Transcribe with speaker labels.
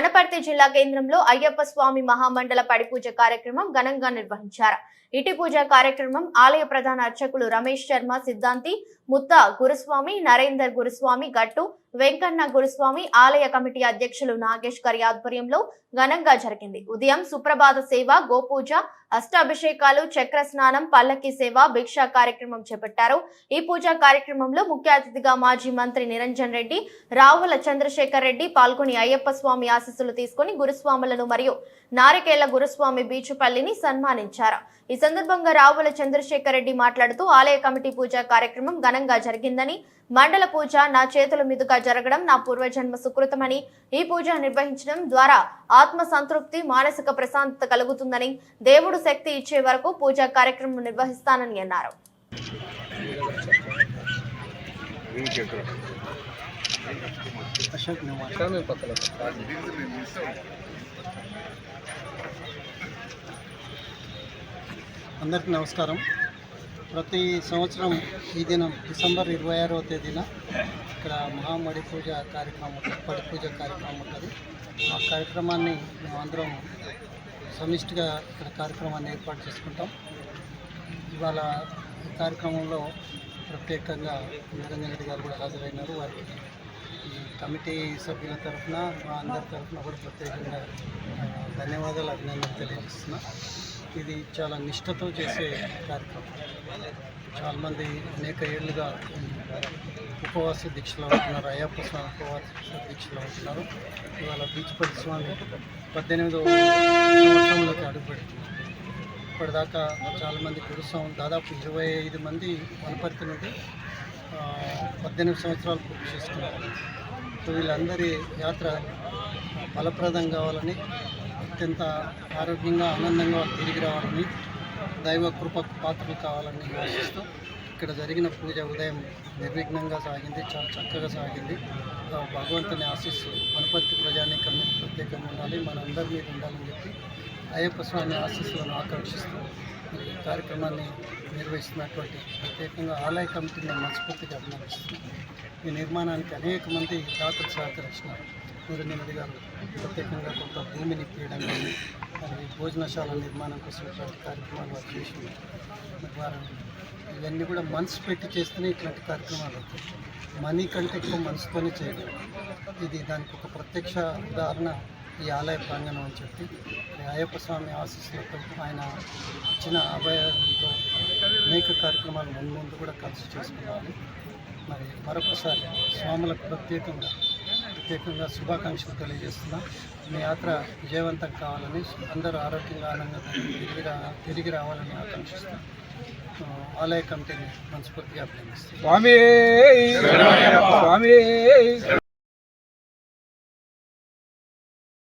Speaker 1: వనపర్తి జిల్లా కేంద్రంలో అయ్యప్ప స్వామి మహామండల పడిపూజ కార్యక్రమం ఘనంగా నిర్వహించారు. ఇటు పూజ కార్యక్రమం ఆలయ ప్రధాన అర్చకులు రమేష్ శర్మ సిద్ధాంతి ముత్త గురుస్వామి నరేందర్ గురుస్వామి గట్టు వెంకన్న గురుస్వామి ఆలయ కమిటీ అధ్యక్షులు నాగేష్ గారి ఆధ్వర్యంలో ఘనంగా జరిగింది. ఉదయం సుప్రభాత సేవ గోపూజ అష్టాభిషేకాలు చక్ర స్నానం పల్లకి సేవ భిక్షా కార్యక్రమం చేపట్టారు. ఈ పూజా కార్యక్రమంలో ముఖ్య అతిథిగా మాజీ మంత్రి నిరంజన్ రెడ్డి రావుల చంద్రశేఖర్ రెడ్డి పాల్గొని అయ్యప్ప స్వామి ఆశీస్సులు తీసుకుని గురుస్వాములను మరియు నారికేళ్ళ గురుస్వామి బీచుపల్లిని సన్మానించారు. ఈ సందర్భంగా రావుల చంద్రశేఖర్ రెడ్డి మాట్లాడుతూ ఆలయ కమిటీ పూజా కార్యక్రమం ఘనంగా జరిగిందని మండల పూజ నా చేతుల మీదుగా జరగడం నా పూర్వజన్మ సుకృతమని ఈ పూజ నిర్వహించడం ద్వారా ఆత్మ సంతృప్తి మానసిక ప్రశాంతత కలుగుతుందని దేవుడు శక్తి ఇచ్చే వరకు పూజా కార్యక్రమం నిర్వహిస్తానని అన్నారు.
Speaker 2: అశోక్ నివాస్ అందరికీ నమస్కారం. ప్రతి సంవత్సరం ఈ దినం డిసెంబర్ ఇరవై ఆరవ తేదీన ఇక్కడ మహామడి పూజ కార్యక్రమం ఉంటుంది పడి పూజ కార్యక్రమం ఉంటుంది. ఆ కార్యక్రమాన్ని మేమందరం సమిష్టిగా ఇక్కడ కార్యక్రమాన్ని ఏర్పాటు చేసుకుంటాం. ఇవాళ ఈ కార్యక్రమంలో ప్రత్యేకంగా నిరంజన్ రెడ్డి గారు కూడా హాజరైనారు. వారికి కమిటీ సభ్యుల తరఫున మా అందరి తరఫున కూడా ప్రత్యేకంగా ధన్యవాదాలు అభినందనలు తెలియజేస్తున్నా. ఇది చాలా నిష్ఠతో చేసే కార్యక్రమం. చాలామంది అనేక ఏళ్ళుగా ఉపవాస దీక్షలో ఉంటున్నారు అయ్యప్ప స్వామి ఉపవాస దీక్షలో ఉంటున్నారు. ఇవాళ బీచ్పల్లి స్వామి పద్దెనిమిదవ సంవత్సరంలోకి అడుగుపెడుతున్నారు. ఇప్పటిదాకా చాలామంది గురుస్వామి దాదాపు ఇరవై ఐదు మంది వనపర్తి నుండి పద్దెనిమిది సంవత్సరాలు పూర్తి చేసుకున్నారు. వీళ్ళందరి యాత్ర ఫలప్రదం కావాలని అత్యంత ఆరోగ్యంగా ఆనందంగా తిరిగి రావాలని దైవ కృప పాత్రలు కావాలని ఆశిస్తూ ఇక్కడ జరిగిన పూజ ఉదయం నిర్విఘ్నంగా సాగింది చాలా చక్కగా సాగింది. భగవంతుని ఆశీస్సు గణపతి ప్రజానీకం మీద ప్రత్యేకంగా ఉండాలి మనందరి మీద ఉండాలని చెప్పి అయ్యప్ప స్వామి ఆశీస్సులను ఆకర్షిస్తూ ఈ కార్యక్రమాన్ని నిర్వహిస్తున్నటువంటి ప్రత్యేకంగా ఆలయ కమిటీని మనస్ఫూర్తిగా అభినందిస్తున్నాను. ఈ నిర్మాణానికి అనేక మంది దాతలు సహకరించినారు సూర్యనిధి గారు ప్రత్యేకంగా కొంత భూమిని ఇప్పించడం కానీ మరి భోజనశాల నిర్మాణం కోసం ఇట్లాంటి కార్యక్రమాలు వారు చేసి వారు ఇవన్నీ కూడా మనసు పెట్టి చేస్తేనే ఇట్లాంటి కార్యక్రమాలు అవుతాయి. మనీ కంటే ఎక్కువ మనసుతోనే చేయగలం. ఇది దానికి ఒక ప్రత్యక్ష ఉదాహరణ ఈ ఆలయ ప్రాంగణం అని చెప్పి అయ్యప్ప స్వామి ఆశీస్సులతో ఆయన ఇచ్చిన అభయంతో అనేక కార్యక్రమాలు ముందు ముందు కూడా కలిసి చేసుకోవాలి మరి మరొకసారి స్వాములకు ప్రత్యేకంగా ప్రత్యేకంగా శుభాకాంక్షలు తెలియజేస్తున్నాం. మీ యాత్ర విజయవంతం కావాలని అందరూ ఆరోగ్యంగా ఆనందంగా తిరిగి రా తిరిగి రావాలని ఆకాంక్షిస్తాం ఆలయ కమిటీని మనస్ఫూర్తిగా
Speaker 3: స్వామి స్వామి